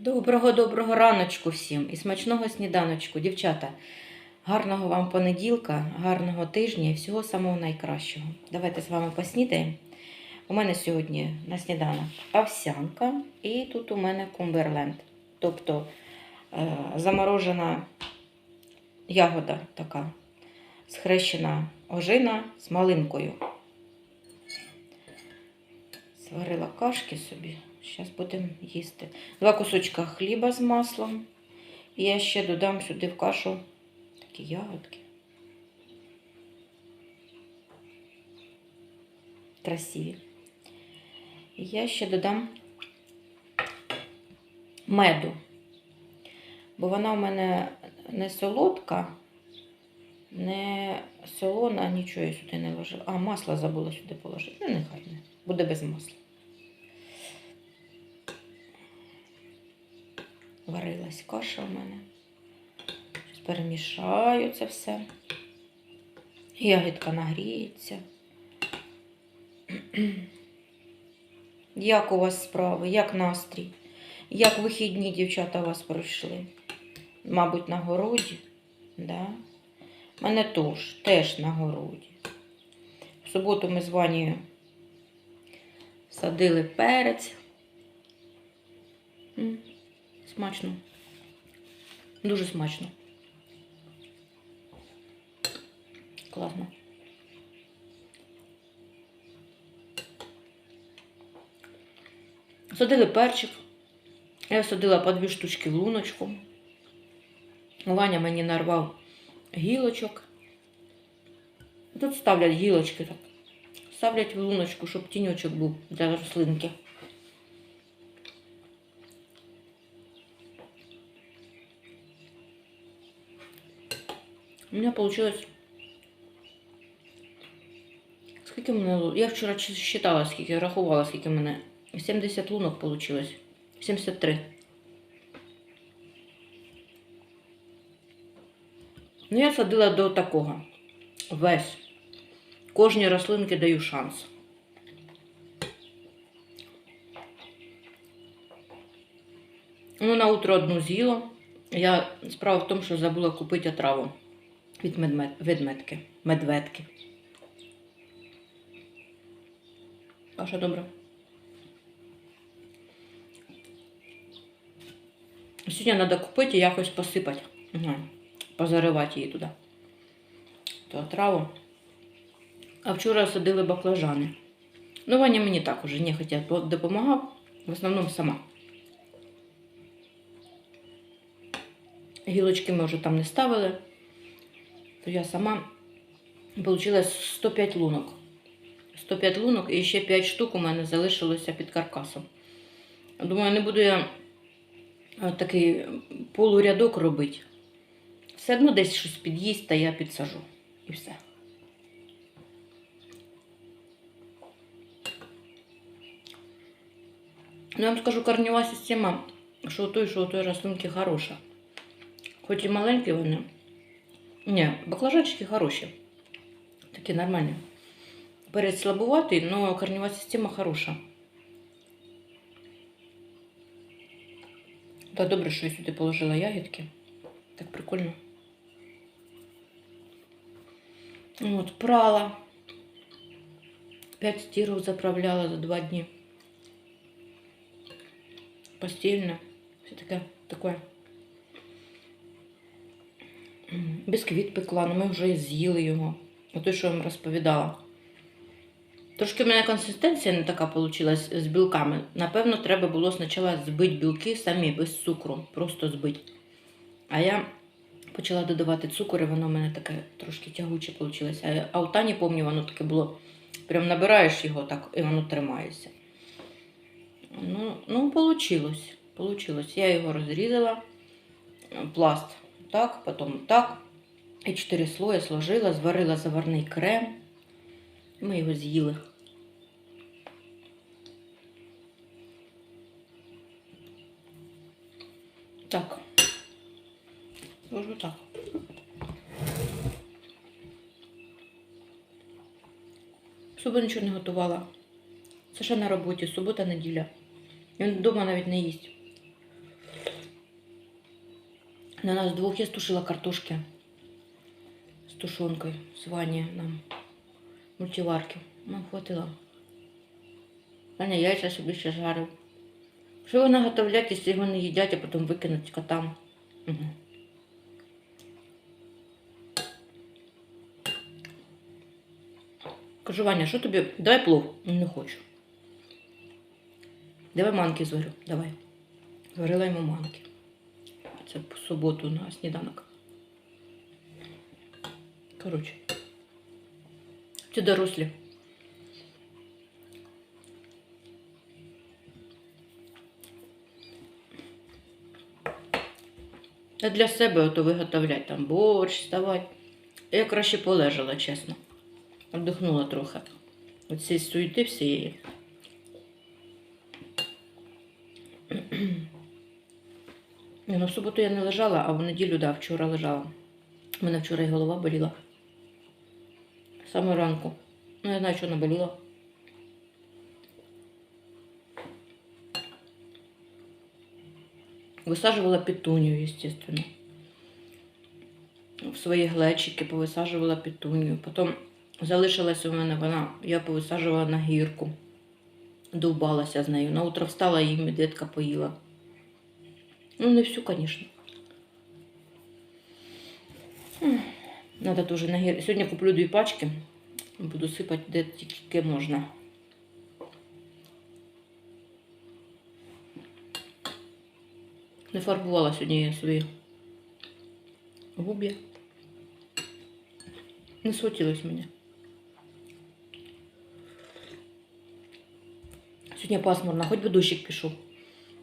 Доброго доброго раночку всім і смачного сніданочку, дівчата. Гарного вам понеділка, гарного тижня і всього самого найкращого. Давайте з вами поснідаємо. У мене сьогодні на сніданок овсянка і тут у мене кумберленд. Тобто е, заморожена ягода така, схрещена ожина з малинкою. Сварила кашки собі. Зараз будемо їсти. Два кусочка хліба з маслом. І я ще додам сюди в кашу такі ягодки. Красиві. І я ще додам меду. Бо вона у мене не солодка, не солона, нічого я сюди не ложила. А, масло забула сюди положити. Ну, нехай не. Буде без масла. Варилась каша у мене. Перемішаю це все. Ягідка нагріється. Як у вас справи? Як настрій? Як вихідні дівчата у вас пройшли? Мабуть, на городі? Да? Мене теж, теж на городі. В суботу ми з Ванією садили перець. Смачно. Дуже смачно. Класно. Садили перчик. Я садила по дві штучки в луночку. Ваня мені нарвав гілочок. Тут ставлять гілочки так. Ставлять в луночку, щоб тіньочок був для рослинки. У меня получилось... Скільки мене лу- Я вчора чи- считала, скільки, рахувала, скільки мене. 70 лунок получилось. 73. Ну, я садила до такого. Весь. Кожній рослинки даю шанс. Ну, на утро одну з'їла. Я справа в тому, що забула купити отраву від медмед... ведмедки. Медведки. А що добре? Сьогодні треба купити і якось посипати. Позаривати її туди. Ту отраву. А вчора садили баклажани. Ну, Ваня мені так уже нехотя допомагав. В основному сама. Гілочки ми вже там не ставили. То я сама Получилось 105 лунок. 105 лунок і ще 5 штук у мене залишилося під каркасом. Думаю, не буду я такий полурядок робити. Все одно десь щось під'їсть, та я підсажу. І все. Ну, я вам скажу, корнева система, що той, що у той рослинки хороша. Хоч і маленькі вони. Ні, баклажанчики хороші. Такі нормальні. Перець слабуватий, але корнева система хороша. Та добре, що я сюди положила ягідки. Так прикольно. От, прала. П'ять стирок заправляла за два дні. Постільне. Все таке таке. Бісквіт пекла, але ми вже з'їли його. Ото, що я вам розповідала. Трошки в мене консистенція не така вийшла з білками. Напевно, треба було спочатку збити білки самі без цукру, просто збити. А я почала додавати цукор, і воно в мене таке трошки тягуче вийшло. А, у Тані, пам'ятаю, воно таке було. Прям набираєш його так, і воно тримається. Ну, ну получилось. Получилось. Я його розрізала. Пласт так, потім так. І чотири слої сложила, зварила заварний крем. Ми його з'їли. Так. Можу так. Суботу нічого не готувала. Це ще на роботі, субота, неділя. Він вдома навіть не їсть. На нас двох я стушила картошки з тушонкою, з Вані нам мультиварки. Нам хватило. Ваня яйця собі ще жарив. Що вони готовлять, якщо його не їдять, а потім викинуть котам. Угу. Кажу, Ваня, що тобі? Давай плов. Не хочу. Давай манки зварю. Давай. Зварила йому манки. Це по суботу на сніданок. Коротше. Ці дорослі. А для себе ото виготовлять там борщ, ставати. Я краще полежала, чесно. Отдихнула трохи. От цієї суєти всієї. Суботу я не лежала, а в неділю, да, вчора лежала. У мене вчора і голова боліла. Саме ранку. Ну, я знаю, що вона боліла. Висаджувала петунію, естественно. В свої глечики повисаджувала петунію. Потім залишилась у мене вона, я повисаджувала на гірку. Довбалася з нею. На утро встала і медведка поїла. Ну, не всю, звісно. Надо тоже на гір... Сьогодні куплю дві пачки. Буду сипати де тільки можна. Не фарбувала сьогодні я свої губи. Не схотілось мені. Сьогодні пасмурно, хоч би дощик пішов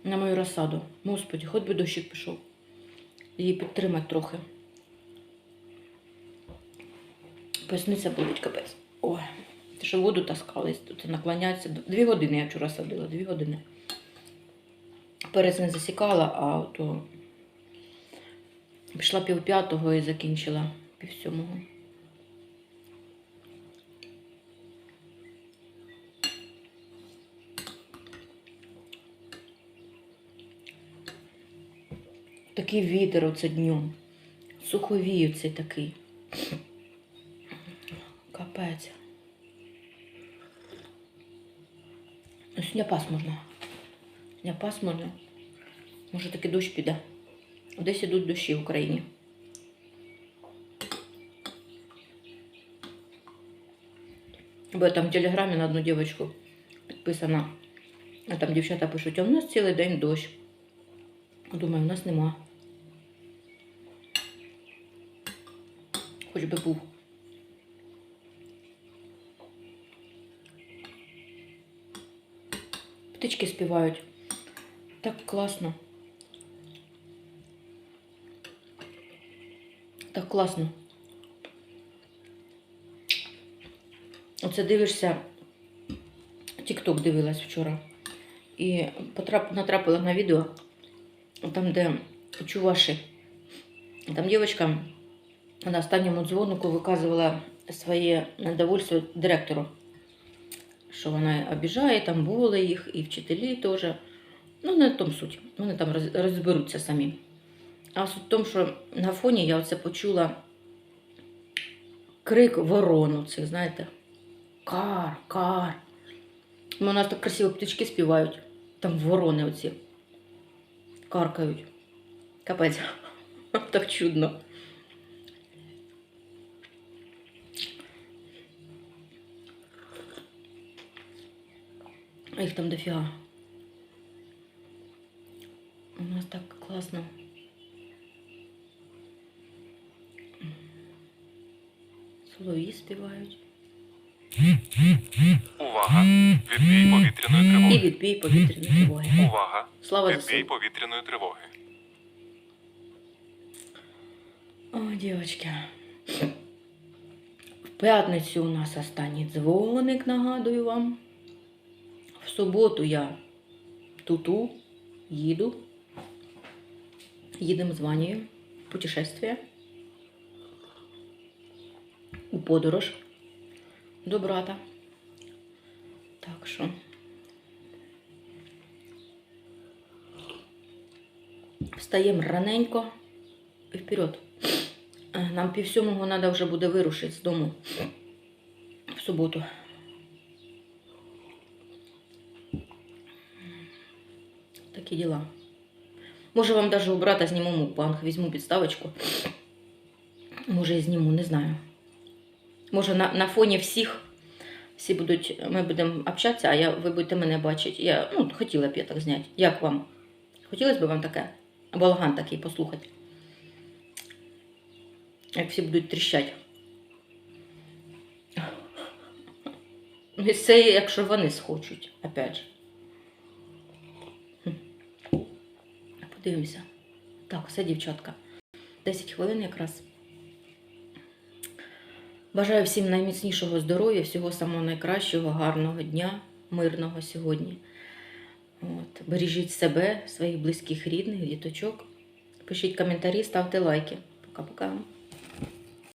На мою розсаду. Господи, хоч би дощик пішов. Її підтримати трохи. Поясниця болить капець. Ой, ти що воду таскались, тут наклоняться. Дві години я вчора садила, дві години. Перець не засікала, а то пішла пів п'ятого і закінчила пів сьомого. Такий вітер оце днем. Суховій оцей такий. Капець. Ну, Сьогодні пасмурно. Сьогодні пасмурно. Може таки дощ піде. Десь ідуть дощі в Україні. Бо я там в телеграмі на одну дівчинку підписана. А там дівчата пишуть, а у нас цілий день дощ. Думаю, у нас нема. Хоч би був. Птички співають. Так класно. Так класно. Оце дивишся, Тік-Ток дивилась вчора. І натрапила на відео, там, де чуваші. Там дівчинка на останньому дзвонику виказувала своє недовольство директору що вона обіжає, там були їх, і вчителі теж. Ну, не в тому суть. Вони там розберуться самі. А суть в тому, що на фоні я оце почула крик ворону, цих, знаєте, кар, кар. Ну, У нас так красиво птички співають. Там ворони оці каркають. Капець. Так чудно. А їх там дофіга. У нас так класно. Солов'ї співають. Увага! Відбій повітряної тривоги. І відбій повітряної тривоги. Увага! Слава Відбій ЗСУ. повітряної тривоги. О, дівчатки. В п'ятницю у нас останній дзвоник, нагадую вам. В суботу я туту їду. Їдемо з Ванією. Путешествие. У подорож до брата. Так що. Встаємо раненько. і вперед. Е, Нам пів сьомого треба вже буде вирушити з дому в суботу. Такі діла. Може вам даже у брата зніму мукбанг, візьму підставочку. Може і зніму, не знаю. Може на, на фоні всіх всі будуть, ми будемо общатися, а я, ви будете мене бачити. Я ну, хотіла б я так зняти. Як вам? Хотілося б вам таке? Балаган такий послухати. Як всі будуть тріщати. Ну, і це якщо вони схочуть, опять же. Подивимося. Так, все, дівчатка. 10 хвилин якраз. Бажаю всім найміцнішого здоров'я, всього самого найкращого, гарного дня, мирного сьогодні. От. Бережіть себе, своїх близьких рідних, діточок. Пишіть коментарі, ставте лайки. Пока-пока.